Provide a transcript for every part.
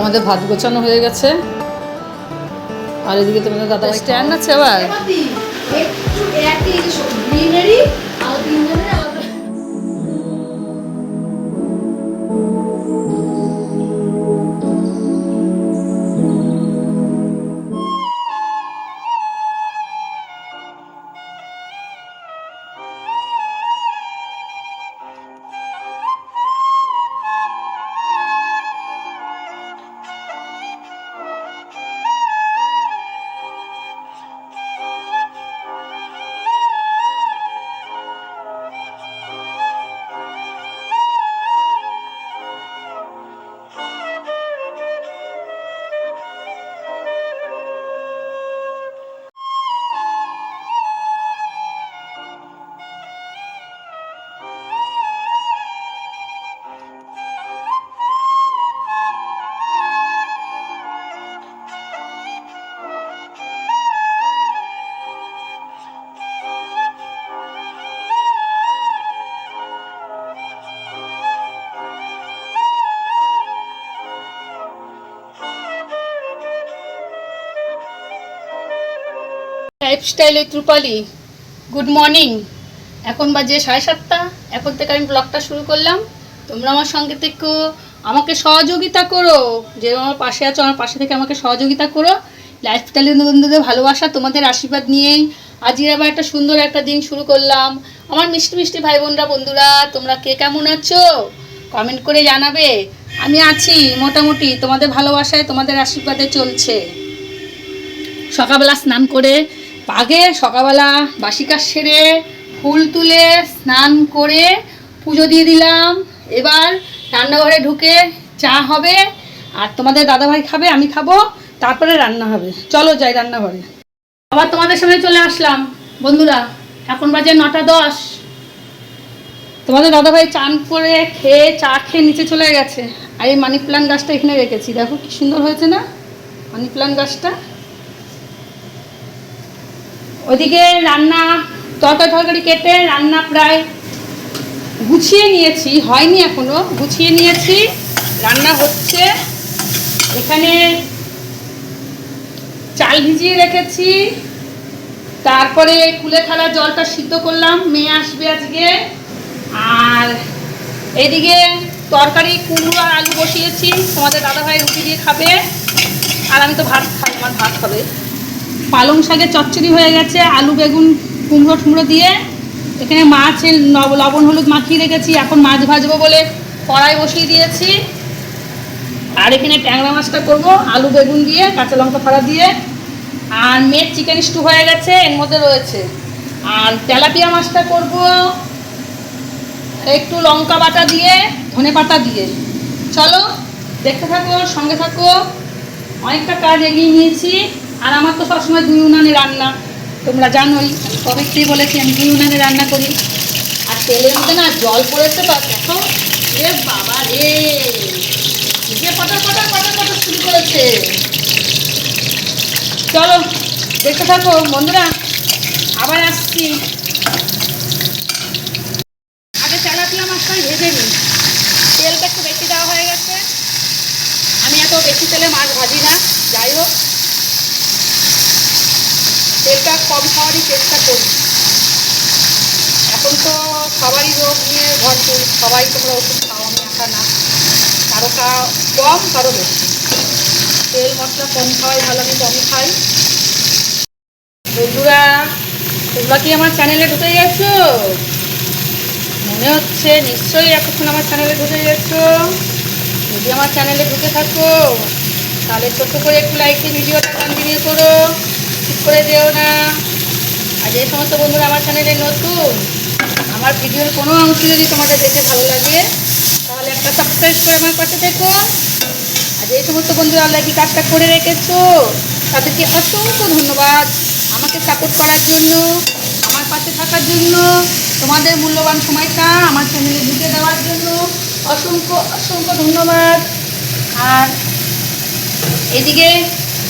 আমাদের ভাত গোছানো হয়ে গেছে। আর এদিকে তোমাদের দাদা স্ট্যান্ড আছে আবার। Lifestyle with Rupali good morning এখন বাজে সাড়ে সাতটা। এখন থেকে আমি ব্লগটা শুরু করলাম। তোমরা আমার সঙ্গে থেকে। আমাকে সহযোগিতা করো। যে আমার পাশে আছো, আমার পাশে থেকে আমাকে সহযোগিতা করো। লাইফস্টাইলের বন্ধুদের ভালোবাসা তোমাদের আশীর্বাদ নিয়েই আজকের আবার একটা সুন্দর একটা দিন শুরু করলাম। আমার মিষ্টি মিষ্টি ভাই বোনরা, বন্ধুরা, তোমরা কে কেমন আছো? কমেন্ট করে জানাবে। আমি আছি মোটামুটি। তোমাদের ভালোবাসায় তোমাদের আশীর্বাদে চলছে। সকালবেলা স্নান করে আগে সকালবেলা বাসি কাজ সেরে ফুল তুলে স্নান করে পুজো দিয়ে দিলাম। এবার রান্নাঘরে ঢুকে চা হবে, আর তোমাদের দাদাভাই খাবে, আমি খাব, তারপরে রান্না হবে। চলো যাই রান্নাঘরে। আবার তোমাদের সামনে চলে আসলাম। বন্ধুরা, এখন বাজে নটা দশ। তোমাদের দাদাভাই চান করে খেয়ে, চা খেয়ে নিচে চলে গেছে। আর এই মানি প্লান্ট গাছটা এখানে রেখেছি। দেখো কি সুন্দর হয়েছে না? মানি প্লান্ট গাছটা। ওদিকে রান্না তরকারি তরকারি কেটে রান্না প্রায় গুছিয়ে নিয়েছি, হয়নি এখনও, গুছিয়ে নিয়েছি, রান্না হচ্ছে। এখানে চাল ভিজিয়ে রেখেছি, তারপরে কুলে খালা জলটা সিদ্ধ করলাম, মেয়ে আসবে আজকে। আর এদিকে তরকারি, কুমড়ো আর আলু বসিয়েছি, তোমাদের দাদাভাই রুটি দিয়ে খাবে। আর আমি তো ভাত খাই আমার ভাত হবে পালং শাকের চচ্চড়ি হয়ে গেছে, আলু, বেগুন, কুমড়ো টুমড়ো দিয়ে। এখানে মাছ লবণ, হলুদ মাখিয়ে রেখেছি, এখন মাছ ভাজবো বলে কড়াই বসিয়ে দিয়েছি। আর এখানে ট্যাংরা মাছটা করব, আলু, বেগুন দিয়ে, কাঁচা লঙ্কা ফাড়া দিয়ে। আর মেট চিকেন স্টু হয়ে গেছে, এর মধ্যে রয়েছে। আর তেলাপিয়া মাছটা করব, একটু লঙ্কা বাটা দিয়ে, ধনে পাতা দিয়ে। চলো, দেখতে থাকো, সঙ্গে থাকো। অনেকটা কাজ এগিয়ে নিয়েছি। আর আমার তো সবসময় দুই উনানে রান্না। তোমরা জানোই আমি কবে থেকে বলেছি আমি দুই উনানে রান্না করি। আর তেলের মধ্যে না জল পড়েছে তো দেখো রে বাবা রে যে পটা পটা পটা পটা শুরু করেছে। চলো, দেখতে থাকো, বন্ধুরা, আবার আসছি আগে তেলাপিয়া মাছটা ভেজে নিই তেলটা একটু বেশি দেওয়া হয়ে গেছে আমি এত বেশি তেলে মাছ ভাজি না যাই হোক তেলটা কম খাওয়ারই চেষ্টা করি। এখন তো সবারই রোগ নিয়ে ভরপুর, সবাই তোমরা ওষুধ খাও আমি একা না। কারও কম, কারও বেশি। তেল মশলা কম খাওয়াই, ভালো আমি কমই খাই। বন্ধুরা, তোমরা কি আমার চ্যানেলে ঢুকে গেছো? মনে হচ্ছে নিশ্চয়ই এতক্ষণ আমার চ্যানেলে ঢুকে গেছো। যদি আমার চ্যানেলে ঢুকে থাকো, তাহলে ছোট্ট করে একটু লাইক দিয়ে ভিডিওটা কন্টিনিউ করো। ঠিক করে যেও না। আর যে সমস্ত বন্ধুরা আমার চ্যানেলে নতুন, আমার ভিডিওর কোনো অংশ যদি তোমাদের দেখে ভালো লাগে, তাহলে একটা সাবস্ক্রাইব করে আমার পাশে থেকো। আর যে সমস্ত বন্ধুরা অলরেডি কাজটা করে রেখেছো, তাদেরকে অসংখ্য ধন্যবাদ। আমাকে সাপোর্ট করার জন্য, আমার পাশে থাকার জন্য, তোমাদের মূল্যবান সময়টা আমার চ্যানেলে ঢুকে দেওয়ার জন্য অসংখ্য অসংখ্য ধন্যবাদ। আর এদিকে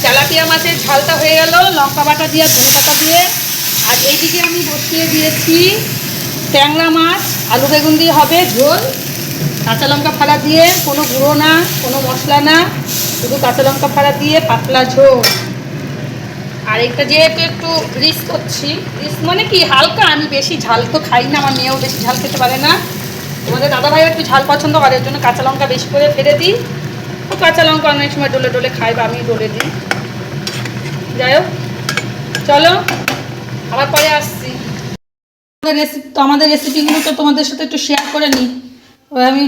তেলাপিয়া মাছের ঝালটা হয়ে গেল, লঙ্কা বাটা দিয়ে, ধনে পাতা দিয়ে। আর এইদিকে আমি বসিয়ে দিয়েছি ট্যাংরা মাছ, আলু বেগুন দিয়ে হবে, ঝোল। কাঁচা লঙ্কা ফাড়া দিয়ে কোনো গুঁড়ো না, কোনো মশলা না, শুধু কাঁচা লঙ্কা ফাড়া দিয়ে পাতলা ঝোল। আর এটা যেহেতু একটু রিস্ক করছি রিস্ক মানে কি, হালকা, আমি বেশি ঝাল তো খাই না, আমার মেয়েও বেশি ঝাল খেতে পারে না। তোমাদের দাদাভাইও একটু ঝাল পছন্দ করে, এর জন্য কাঁচা লঙ্কা বেশি করে ফেলে দিই। কাঁচা লঙ্কা অনেক সময় ডলে ডলে খাই বা আমি ডলে দিই। যাই হোক, চলো, আবার পরে আসছি। আমাদের রেসিপি তো আমাদের রেসিপিগুলো তো তোমাদের সাথে একটু শেয়ার করে নিই। ওই আমি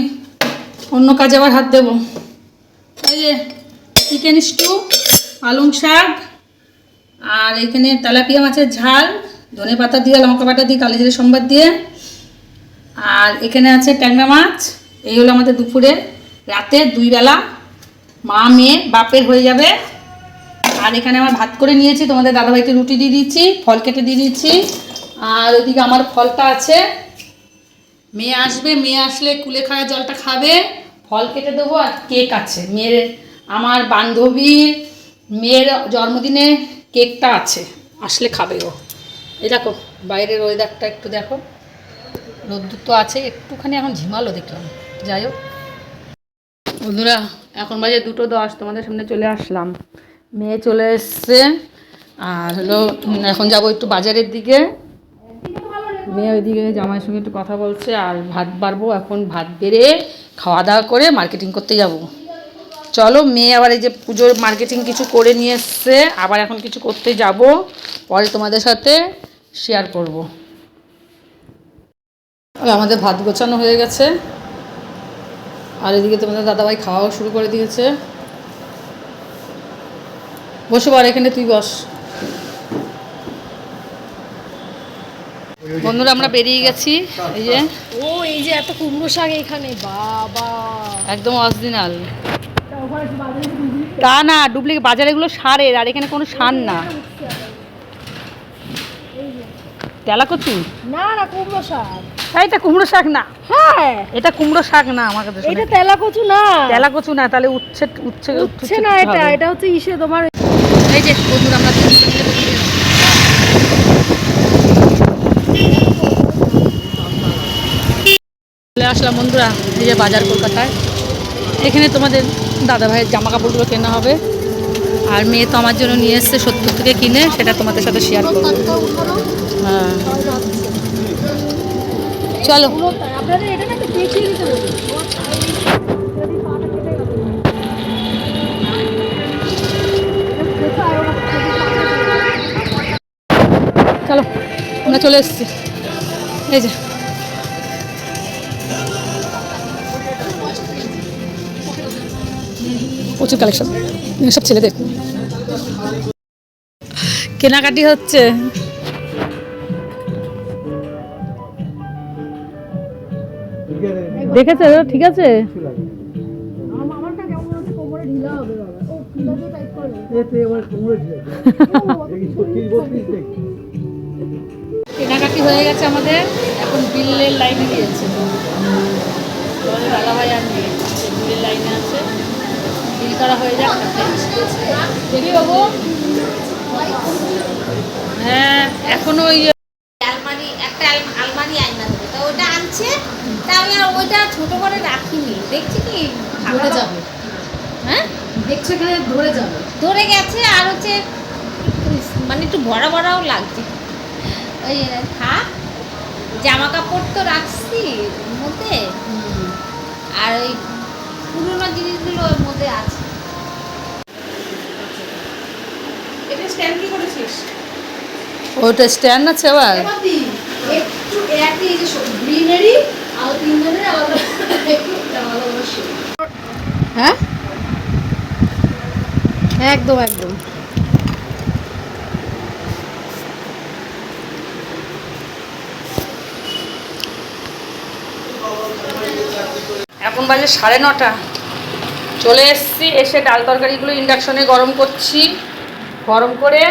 অন্য কাজে আবার হাত দেবো। ওই যে চিকেন স্টু পালং শাক, আর এখানে তেলাপিয়া মাছের ঝাল, ধনে পাতা দিয়ে, লঙ্কা পাতা দিয়ে, কালি জিরে সম্বাদ দিয়ে, আর এখানে আছে ট্যাংরা মাছ। এই হলো আমাদের দুপুরে। রাতে দুই বেলা মা মেয়ে বাপের হয়ে যাবে। আর এখানে আমার ভাত করে নিয়েছি, তোমাদের দাদাভাইকে রুটি দিয়ে দিচ্ছি, ফল কেটে দিয়ে দিচ্ছি। আর ওইদিকে আমার ফলটা আছে। মেয়ে আসবে, মেয়ে আসলে কুলেখাড়া জলটা খাবে। ফল কেটে দেবো আর কেক আছে। মেয়ের, আমার বান্ধবীর মেয়ের জন্মদিনে কেকটা আছে। আসলে খাবে ও। এই দেখো, বাইরের ওয়েদারটা একটু দেখো। রোদ্দুর তো আছে, একটুখানি এখন ঝিমালো দেখলাম। যাই হোক। বন্ধুরা, এখন বাজে দুটো দশ, তোমাদের সামনে চলে আসলাম। মেয়ে চলে এসছে। আর হলো এখন যাব একটু বাজারের দিকে। মেয়ে ওইদিকে জামাইয়ের সঙ্গে একটু কথা বলছে, আর ভাত বাড়বো, এখন ভাত বেড়ে খাওয়া দাওয়া করে মার্কেটিং করতে যাব। চলো, মেয়ে আবার এই যে পুজোর মার্কেটিং কিছু করে নিয়ে এসছে, আবার এখন কিছু করতে যাব। পরে তোমাদের সাথে শেয়ার করব। আমাদের ভাত গোছানো হয়ে গেছে। আর এদিকে তোমাদের দাদাভাই খাওয়াও শুরু করে দিয়েছে। বসে পর এখানে তুই বস। বন্ধুরা আমরা বেরিয়ে গেছি এই যে। ও এই যে এত কুমড়ো শাক এখানে বাবা। একদম অরিজিনাল তা না ডুপ্লিকেট বাজারে এগুলো সারের আর এখানে কোনো সার না। তেলা কচু? না না কুমড়ো শাক। এটা কুমড়ো শাক না। হ্যাঁ। এটা কুমড়ো শাক না আমার কাছে এটা তেলা কচু না। তেলা কচু না তাহলে উচ্ছে উচ্ছে উচ্ছে না এটা এটা হচ্ছে ইসে তোমার এই যে, বন্ধুরা, আমরা। চলে আসলাম বন্ধুরা, এই যে বাজার কলকাতায়। এখানে তোমাদের দাদা ভাইয়ের জামা কাপড়গুলো কেনা হবে। আর মেয়ে তো আমার জন্য নিয়ে এসছে সত্তর থেকে কিনে, সেটা তোমাদের সাথে শেয়ার করব। হ্যাঁ। চলো। আপনাদের এটা না চলো আমরা চলে এসেছি। এই যে। প্রচুর কালেকশন সব ছেলেদের। কেনাকাটি হচ্ছে। দেখেছে ঠিক আছে? হচ্ছে? কোমরে ঢিলা কেনাকাটি হয়ে গেছে আমাদের এখন বিলের লাইনে গিয়েছে। তোমাদের দাদা ভাই আর মেয়ে বিলের লাইনে আছে। বিল করা হয়ে যাক দেখি বাবু। হ্যাঁ এখনও ওই আলমারি একটা আলমারি আয়না দেবে। তো ওটা আনছে তা আমি আর ওইটা ছোট করে রাখিনি। দেখছি কি ধরে যাবে। হ্যাঁ? দেখছ এখানে ধরে যাবে। ধরে গেছে আর হচ্ছে মানে একটু ভরা ভরাও লাগছে। ওই থাক। জামা কাপড় তো রাখছি মধ্যে। আর ওই পুরোনো জিনিসগুলো ওর মধ্যে আছে। এটা স্ট্যান্ড কি করেছিস? ওটা স্ট্যান্ড আছে আবার একটু একই যে গ্রিনারি আর তিনজনের আলাদা একটু আলাদা আলাদা shade। হ্যাঁ? একদম একদম। বাজে সাড়ে নটা। চলে এসেছি, এসে ডাল তরকারিগুলো ইন্ডাকশনে গরম করছি। গরম করে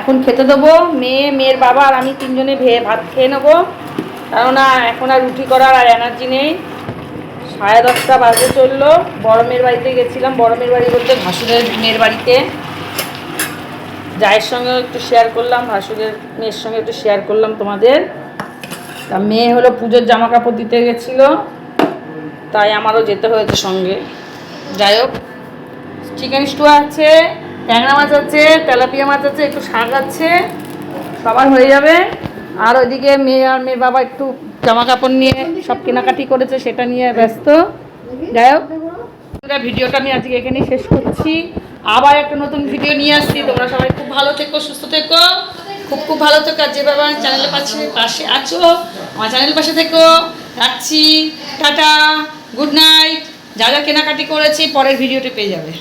এখন খেতে দেবো। মেয়ে, মেয়ের বাবা আর আমি তিনজনে ভেয়ে ভাত খেয়ে নেব। কেননা এখন আর রুটি করার আর এনার্জি নেই। সাড়ে দশটা বাজে চলল। বড় মেয়ের বাড়িতে গেছিলাম। বড় মেয়ের বাড়ি বলতে ভাসুরের মেয়ের বাড়িতে। জায়ের সঙ্গে একটু শেয়ার করলাম, ভাসুরের মেয়ের সঙ্গে একটু শেয়ার করলাম তোমাদের। তা মেয়ে হলো পুজোর জামা কাপড় দিতে গেছিল। তাই আমারও যেতে হয়েছে সঙ্গে। যাই হোক চিকেন স্টু আছে, ট্যাংরা মাছ আছে, তেলাপিয়া মাছ আছে, একটু শাক আছে, সবার হয়ে যাবে। আর ওইদিকে মেয়ে আর মেয়ে বাবা একটু জামা কাপড় নিয়ে সব কেনাকাটি করেছে, সেটা নিয়ে ব্যস্ত। যাই হোক ভিডিওটা আমি আজকে এখানেই শেষ করছি। আবার একটা নতুন ভিডিও নিয়ে আসছি। তোমরা সবাই খুব ভালো থেকো, সুস্থ থেকো। খুব খুব ভালো থেকো। আর যেভাবে আমার চ্যানেলের পাশে পাশে আছো, আমার চ্যানেলের পাশে থেকো। রাখছি। টাটা। গুড নাইট যা যা কেনাকাটি করেছি পরের ভিডিওটি পেয়ে যাবে।